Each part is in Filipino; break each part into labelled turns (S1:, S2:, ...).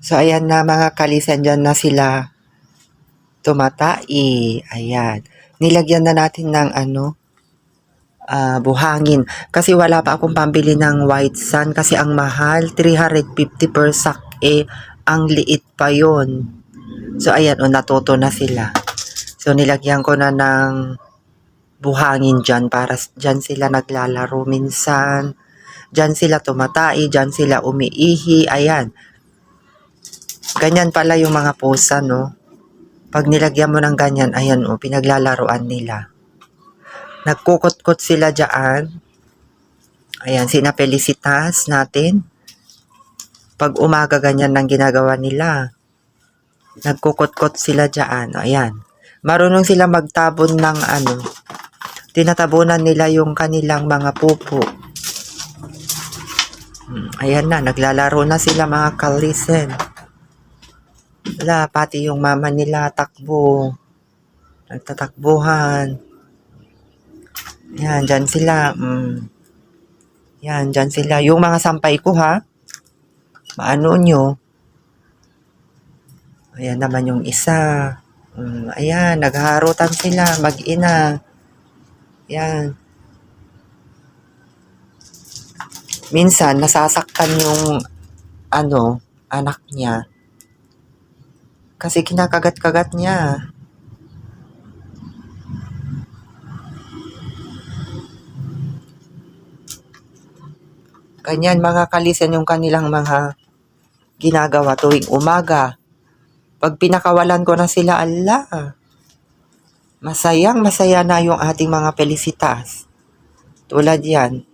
S1: So, ayan na mga kalisan dyan na sila tumatai. Ayan. Nilagyan na natin ng ano, ah, buhangin. Kasi wala pa akong pambili ng white sun kasi ang mahal, 350 per sack. Eh, ang liit pa yon. So, ayan, o, natuto na sila. So, nilagyan ko na ng buhangin dyan para dyan sila naglalaro minsan. Dyan sila tumatai, dyan sila umiihi. Ayan. Ganyan pala yung mga pusa, no? Pag nilagyan mo ng ganyan, ayan, o, pinaglalaroan nila. Nagkukot-kot sila dyan. Ayan, sina Felicitas natin. Pag umaga, ganyan lang ginagawa nila. Nagkukot-kot sila dyan. Ayan. Marunong sila magtabon ng ano. Tinatabunan nila yung kanilang mga pupo. Hmm, Ayan na, naglalaro na sila mga kalisen. Wala, pati yung mama nila takbo. Nagtatakbuhan. Yan, dyan sila. Mm. Yan, dyan sila. Yung mga sampay ko ha. Maano nyo. Ayan naman yung isa. Mm, ayan, naghaharutan sila. Mag-ina. Yan. Minsan, nasasaktan yung ano, anak niya. Kasi kinakagat-kagat niya. Ganyan mga kalisan yung kanilang mga ginagawa tuwing umaga. Pag pinakawalan ko na sila, ala, masayang masaya na yung ating mga pelisitas. Tulad yan.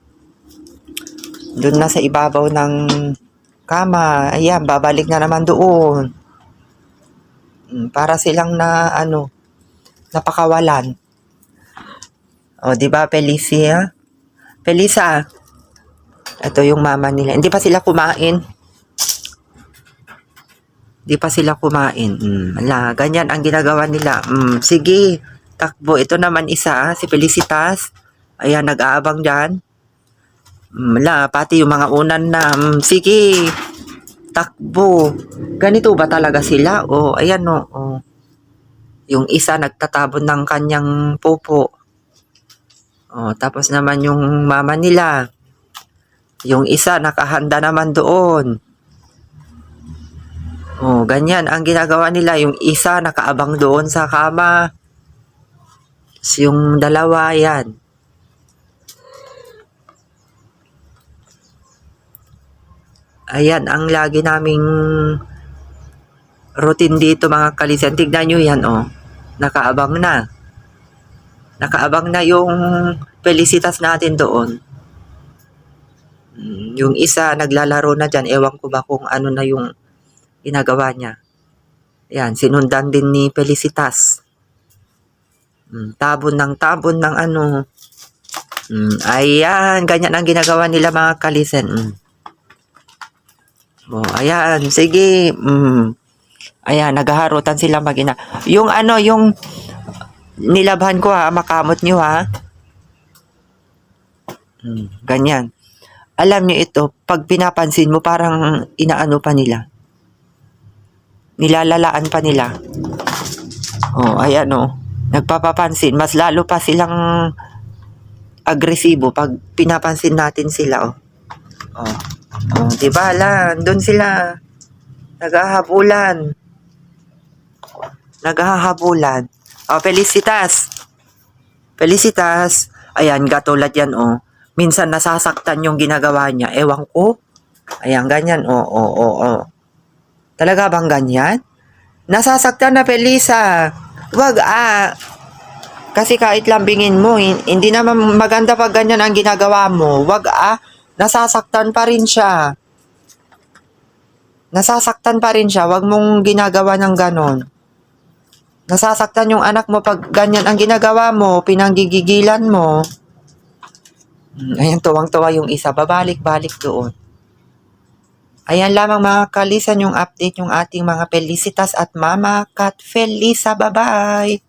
S1: Doon na sa ibabaw ng kama. Ayan, babalik na naman doon. Mm, Para silang na, ano, napakawalan. O, di ba, Felicia? Felisa, ito yung mama nila. Hindi pa sila kumain. Hindi pa sila kumain. Mm, ala, ganyan ang ginagawa nila. Mm, sige, takbo. Ito naman isa, ah, si Felicitas. Ayan, nag-aabang dyan. Mm, ala, pati yung mga unan na. Mm, sige, takbo. Ganito ba talaga sila? O, ayan o. o. Yung isa nagtatabon ng kanyang popo. O, tapos naman yung mama nila. Yung isa nakahanda naman doon. Oh, ganyan ang ginagawa nila. Yung isa nakaabang doon sa kama. Tapos Yung dalawa, yan. Ayan, ang lagi naming routine dito mga kalisan. Tignan nyo yan, oh. Nakaabang na. Nakaabang na yung felicitas natin doon. Mm, Yung isa naglalaro na dyan. Ewan ko ba kung ano na yung ginagawa niya. Yan, sinundan din ni Felicitas. Mm, tabon ng tabon ng ano. Mm, ayan, ganyan ang ginagawa nila mga kalisen. Mm. Oh, ayan, sige. Mm. Ayan, naghaharutan sila magina. Yung ano, yung nilabhan ko ha, makamot nyo ha. Mm, ganyan. Alam nyo ito, pag pinapansin mo, parang inaano pa nila nilalalaan pa nila. Oh, ayan oh. Nagpapapansin. Mas lalo pa silang agresibo pag pinapansin natin sila oh. Oh. Oh, di ba lan, doon sila naghahabulan. Naghahabulan. Oh, Felicitas. Felicitas. Ayan, katulad yan oh. Minsan nasasaktan yung ginagawa niya. Ewan ko. Ayan, ganyan. Oh, oh, oh, oh. Talaga bang ganyan? Nasasaktan na Felisa. Wag ah. Kasi kahit lambingin mo, hin- hindi naman maganda pag ganyan ang ginagawa mo. Wag ah. Nasasaktan pa rin siya. Nasasaktan pa rin siya. Wag mong ginagawa ng ganon. Nasasaktan yung anak mo pag ganyan ang ginagawa mo, pinanggigigilan mo. Hmm, Ayan, tuwang-tuwa yung isa. Babalik-balik doon. Ayan lamang mga kalisan yung update yung ating mga Felicitas at Mama Kat Felisa. Bye-bye!